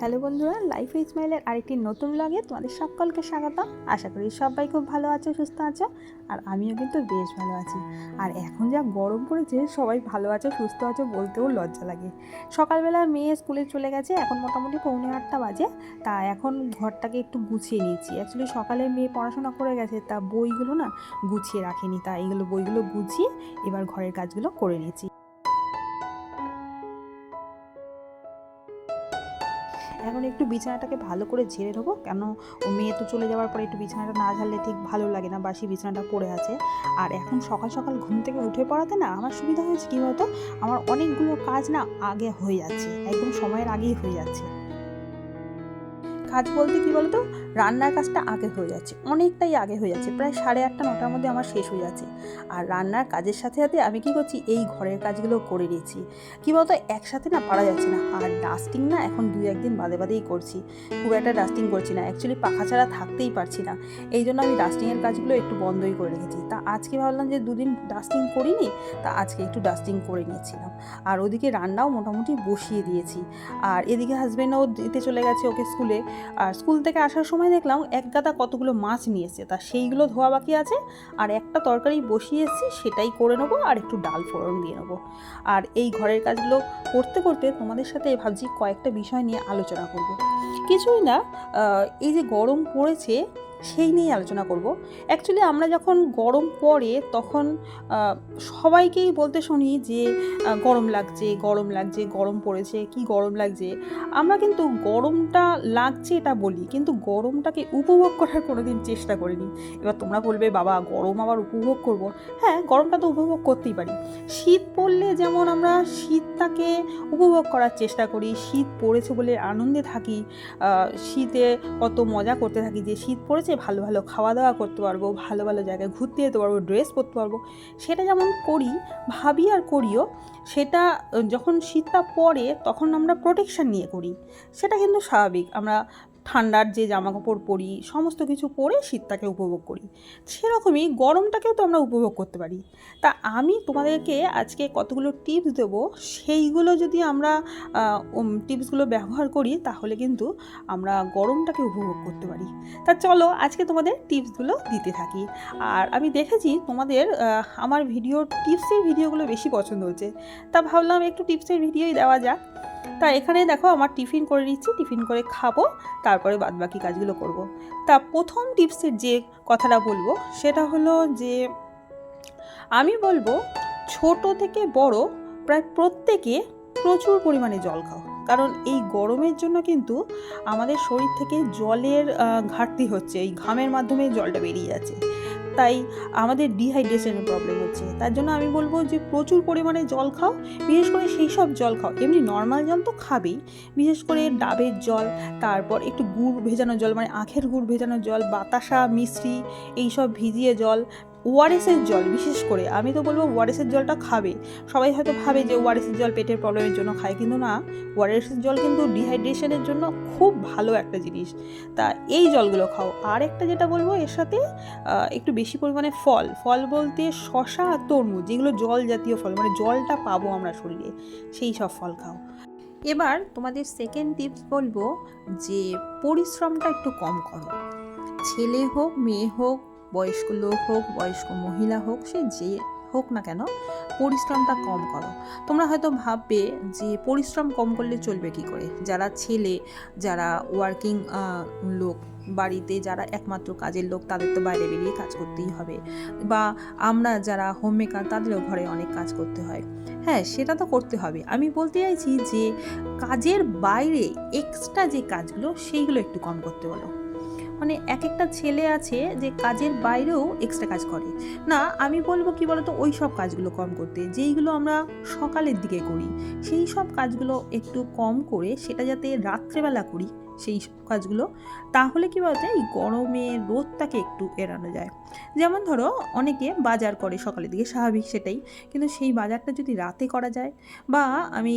Hello বন্ধুরা life ইসমাইলের আরেকটি নতুন ব্লগে তোমাদের সকলকে স্বাগত আশা করি সবাই খুব ভালো আছো, সুস্থ আছো, আর আমিও কিন্তু বেশ ভালো আছি। আর এখন যা গরম পড়েছে, সবাই ভালো আছো, সুস্থ আছো বলতেও লজ্জা লাগে। সকালবেলা মেয়ে স্কুলে চলে গেছে, এখন মোটামুটি পৌনে আটটা বাজে। তা এখন ঘরটাকে একটু গুছিয়ে নিয়েছি। অ্যাকচুয়ালি সকালে মেয়ে পড়াশোনা করে গেছে, তা বইগুলো না গুছিয়ে রাখেনি। তা এইগুলো বইগুলো গুছিয়ে এবার ঘরের কাজগুলো করে নিয়েছি। এখন একটু বিছানাটাকে ভালো করে ঝেড়ে নেব কেন মেয়ে তো চলে যাওয়ার পরে একটু বিছানাটা না ঝাড়লে ঠিক ভালো লাগে না, বাসি বিছানাটা পড়ে আছে। আর এখন সকাল সকাল ঘুম থেকে উঠে পড়াতে না আমার সুবিধা হয়েছে কী বলতো? আমার অনেকগুলো কাজ না আগে হয়ে যাচ্ছে, একদম সময়ের আগেই হয়ে যাচ্ছে। কাজ বলতে কি বলতো? রান্নার কাজটা আগে হয়ে যাচ্ছে, অনেকটাই আগে হয়ে যাচ্ছে, প্রায় সাড়ে আটটা, নটার মধ্যে আমার শেষ হয়ে যাচ্ছে। আর রান্নার কাজের সাথে সাথে আমি কি করছি, এই ঘরের কাজগুলো করে নিয়েছি। কী বলতো, একসাথে না পারা যাচ্ছে না। আর ডাস্টিং না এখন দুই একদিন বাদে বাদেই করছি। খুব একটা ডাস্টিং করছি না। অ্যাকচুয়ালি পাখা ছাড়া থাকতেই পারছি না। এই জন্য আমি ডাস্টিংয়ের কাজগুলো একটু বন্ধই করে রেখেছি। তা আজকে ভাবলাম যে দুদিন ডাস্টিং করিনি, তা আজকে একটু ডাস্টিং করে নিয়েছিলাম। আর ওদিকে রান্নাও মোটামুটি বসিয়ে দিয়েছি। আর এদিকে হাজব্যান্ডও দিতে চলে গেছে ওকে স্কুলে আর স্কুল থেকে আসার সময় দেখলাম এক গাদা কতগুলো মাছ নিয়েছে তা সেইগুলো ধোয়া বাকি আছে আর একটা তরকারি বসিয়ে এসেছি, সেটাই করে নেব আর একটু ডাল ফোড়ন দিয়ে নেব। আর এই ঘরের কাজগুলো করতে করতে তোমাদের সাথে ভাবছি কয়েকটা বিষয় নিয়ে আলোচনা করব। কিছুই না এই যে গরম পড়েছে সেই নিয়ে আলোচনা করব। অ্যাকচুয়ালি আমরা যখন গরম পড়ে তখন সবাইকেই বলতে শুনি যে গরম লাগছে গরম লাগছে, গরম পড়েছে, কি গরম লাগছে। আমরা কিন্তু গরমটা লাগছে এটা বলি, কিন্তু গরমটাকে উপভোগ করার কোনো দিন চেষ্টা করিনি। এবার তোমরা বলবে, বাবা, গরম আবার উপভোগ করব? হ্যাঁ গরমটা তো উপভোগ করতেই পারি। শীত পড়লে যেমন আমরা শীতটাকে উপভোগ করার চেষ্টা করি, শীত পড়েছে বলে আনন্দে থাকি শীতে কত মজা করতে থাকি যে, শীত পড়েছে ভালো ভালো খাওয়া দাওয়া করতে পারব, ভালো ভালো জায়গায় ঘুরতে যেতে পারব ড্রেস পরতে পারব। সেটা যেমন করি, ভাবি আর করিও, সেটা, যখন শীতটা পড়ে তখন আমরা প্রোটেকশান নিয়ে করি। সেটা কিন্তু স্বাভাবিক। আমরা ঠান্ডার যে জামা কাপড় পরি, সমস্ত কিছু পরে শীতটাকে উপভোগ করি। সেরকমই গরমটাকেও তো আমরা উপভোগ করতে পারি। তা আমি তোমাদেরকে আজকে কতগুলো টিপস দেবো, সেইগুলো যদি আমরা টিপসগুলো ব্যবহার করি, তাহলে কিন্তু আমরা গরমটাকে উপভোগ করতে পারি। তা চলো আজকে তোমাদের টিপসগুলো দিতে থাকি। আর আমি দেখেছি তোমাদের আমার ভিডিও, টিপসের ভিডিওগুলো বেশি পছন্দ হচ্ছে তা ভাবলাম একটু টিপসের ভিডিওই দেওয়া যাক। তা এখানে দেখো আমার টিফিন করে নিচ্ছি, টিফিন করে খাব, তারপরে বাদবাকি কাজগুলো করব। তা প্রথম টিপসের যে কথাটা বলব, সেটা হলো যে, আমি বলব ছোট থেকে বড় প্রায় প্রত্যেকে প্রচুর পরিমাণে জল খাও কারণ এই গরমের জন্য কিন্তু আমাদের শরীর থেকে জলের ঘাটতি হচ্ছে, এই ঘামের মাধ্যমে জলটা বেরিয়ে যাচ্ছে তাই আমাদের ডিহাইড্রেশনের প্রবলেম হচ্ছে। তার জন্য আমি বলব যে প্রচুর পরিমাণে জল খাও, বিশেষ করে সেই সব জল খাও। এমনি নর্মাল জল তো খাবেই, বিশেষ করে ডাবের জল, তারপর একটু গুড় ভেজানো জল মানে আখের গুড় ভেজানো জল, বাতাসা মিশ্রি, এইসব ভিজিয়ে জল ওআরএসের জল, বিশেষ করে, আমি তো বলব ওআরএসের জলটা খাবে। সবাই হয়তো ভাবে যে ওআরএসের জল পেটের প্রবলেমের জন্য খায়, কিন্তু না, ওআরএসের জল কিন্তু ডিহাইড্রেশনের জন্য খুব ভালো একটা জিনিস। তা এই জলগুলো খাও। আর একটা যেটা বলব, এর সাথে একটু বেশি পরিমাণে ফল। ফল বলতে শশা আর তরমুজ, যেগুলো জল জাতীয় ফল মানে জলটা পাবো আমরা শরীরে, সেই সব ফল খাও। এবার তোমাদের সেকেন্ড টিপস বলব যে, পরিশ্রমটা একটু কম করো। ছেলে হোক, মেয়ে হোক বয়স্ক লোক হোক, বয়স্ক মহিলা হোক, সে যে হোক না কেন, পরিশ্রমটা কম করো। তোমরা হয়তো ভাববে যে পরিশ্রম কম করলে চলবে কি করে? যারা ছেলে, যারা ওয়ার্কিং লোক, বাড়িতে যারা একমাত্র কাজের লোক, তাদের তো বাইরে বেরিয়ে কাজ করতেই হবে। বা আমরা যারা হোম মেকার তাদেরও ঘরে অনেক কাজ করতে হয়। হ্যাঁ সেটা তো করতে হবে। আমি বলতে চাইছি যে, কাজের বাইরে এক্সট্রা যে কাজগুলো, সেইগুলো একটু কম করতে বলো। মানে এক একটা ছেলে আছে যে কাজের বাইরেও এক্সট্রা কাজ করে। না, আমি বলব কি বলতো, ওই সব কাজগুলো কম করতে। যেইগুলো আমরা সকালের দিকে করি, সেই সব কাজগুলো একটু কম করে সেটা যাতে রাত্রেবেলা করি সেই কাজগুলো, তাহলে কী বলতে, এই গরমে রোদটাকে একটু এড়ানো যায়। যেমন ধরো, অনেকে বাজার করে সকালের দিকে, স্বাভাবিক সেটাই। কিন্তু সেই বাজারটা যদি রাতে করা যায়, বা আমি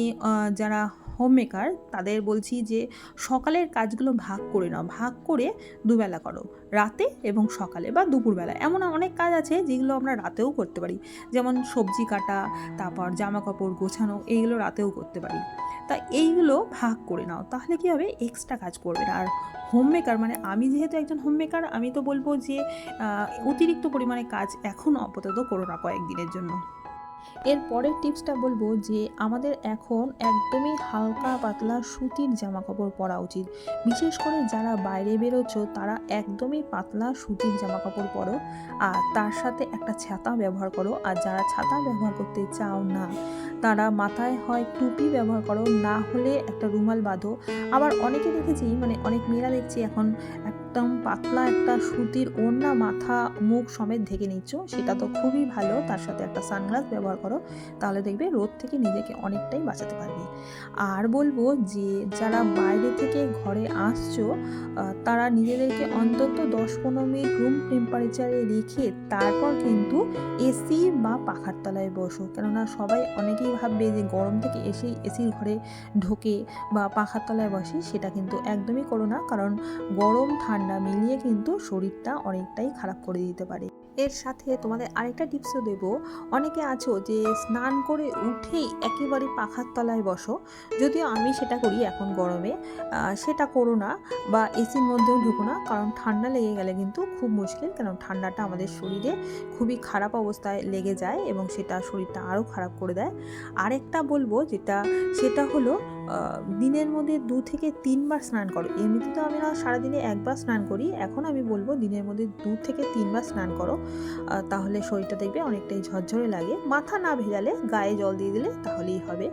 যারা হোম মেকার তাদের বলছি যে, সকালের কাজগুলো ভাগ করে নাও, ভাগ করে দুবেলা করো। রাতে এবং সকালে বা দুপুরবেলা এমন অনেক কাজ আছে যেগুলো আমরা রাতেও করতে পারি। যেমন সবজি কাটা, তারপর জামা কাপড় গোছানো, এইগুলো রাতেও করতে পারি। তা এইগুলো ভাগ করে নাও, তাহলে কী হবে? এক্সট্রা কাজ করবে না। আর হোম মেকার মানে আমি যেহেতু একজন হোম মেকার আমি তো বলব যে অতিরিক্ত পরিমাণে কাজ এখন আপাতত করো না কয়েকদিনের জন্য। এর পরের টিপসটা বলব যে আমাদের এখন একদমই হালকা পাতলা সুতির জামা কাপড় পরা উচিত। বিশেষ করে যারা বাইরে বেরোচ্ছ, তারা একদমই পাতলা সুতির জামা কাপড় পরো আর তার সাথে একটা ছাতা ব্যবহার করো। আর যারা ছাতা ব্যবহার করতে চাও না তারা মাথায় হয় টুপি ব্যবহার করো, না হলে একটা রুমাল বাঁধো। আবার অনেকে দেখেছি মানে অনেক মেয়েরা দেখছি এখন একদম পাতলা একটা সুতির ওড়না, মাথা, মুখ সমেত ঢেকে নিচ্ছ, সেটা তো খুবই ভালো, তার সাথে একটা সানগ্লাস ব্যবহার করো, তাহলে দেখবে রোদ থেকে নিজেকে অনেকটাই বাঁচাতে পারবে। আর বলব যে, যারা বাইরে থেকে ঘরে আসছো তারা নিজেদেরকে অন্তত দশ পনেরো মিনিট রুম টেম্পারেচারে রেখে তারপর কিন্তু এসি বা পাখার তলায় বসো। কেননা সবাই অনেকেই ভাববে যে গরম থেকে এসেই এসির ঘরে ঢোকে বা পাখার তলায় বসে, সেটা কিন্তু একদমই করো না। কারণ গরম, ঠান্ডা মিলিয়ে কিন্তু শরীরটা অনেকটাই খারাপ করে দিতে পারে। এর সাথে তোমাদের আরেকটা টিপসও দেবো। অনেকে আছো যে স্নান করে উঠেই একেবারে পাখার তলায় বসো। যদিও আমি সেটা করি এখন গরমে। সেটা করো না বা এসির মধ্যেও ঢুকো না, কারণ ঠান্ডা লেগে গেলে কিন্তু খুব মুশকিল কারণ ঠান্ডাটা আমাদের শরীরে খুবই খারাপ অবস্থায় লেগে যায় এবং সেটা শরীরটা আরও খারাপ করে দেয়। আরেকটা বলব যেটা, সেটা হলো দিনের মধ্যে দু থেকে তিনবার স্নান করো। এমনিতে তো আমি না সারাদিনে একবার স্নান করি। এখন আমি বলব দিনের মধ্যে দু থেকে তিনবার স্নান করো। তাহলে শরীরটা দেখবে অনেকটাই ঝরঝরে লাগে। মাথা না ভেজালে গায়ে জল দিয়ে দিলে তাহলেই হবে।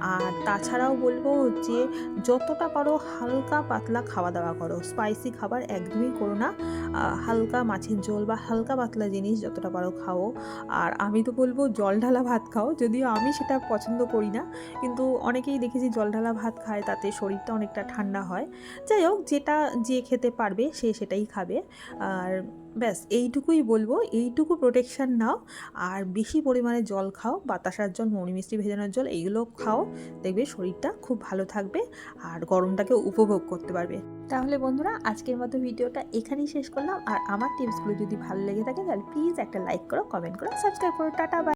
আর তাছাড়াও বলব যে যতটা পারো হালকা পাতলা খাওয়া দাওয়া করো। স্পাইসি খাবার একদমই করো না। হালকা মাছের ঝোল বা হালকা পাতলা জিনিস যতটা পারো খাও। আর আমি তো বলব জল ঢালা ভাত খাও, যদিও আমি সেটা পছন্দ করি না। কিন্তু অনেকেই দেখেছি জল ঢালা ভাত খায়, তাতে শরীরটা অনেকটা ঠান্ডা হয়। যাই হোক, যেটা যে খেতে পারবে সে সেটাই খাবে। আর ব্যাস, এইটুকুই বলব। এইটুকু প্রোটেকশান নাও। আর বেশি পরিমাণে জল খাও। বাতাসার জল, মৌরি মিষ্টি ভেজানোর জল, এইগুলো খাও। দেখবে শরীরটা খুব ভালো থাকবে আর গরমটাকে উপভোগ করতে পারবে। তাহলে বন্ধুরা, আজকের মতো ভিডিওটা এখানেই শেষ করলাম। আর আমার টিপসগুলো যদি ভালো লেগে থাকে, তাহলে প্লিজ একটা লাইক করো কমেন্ট করো সাবস্ক্রাইব করো। Tata bye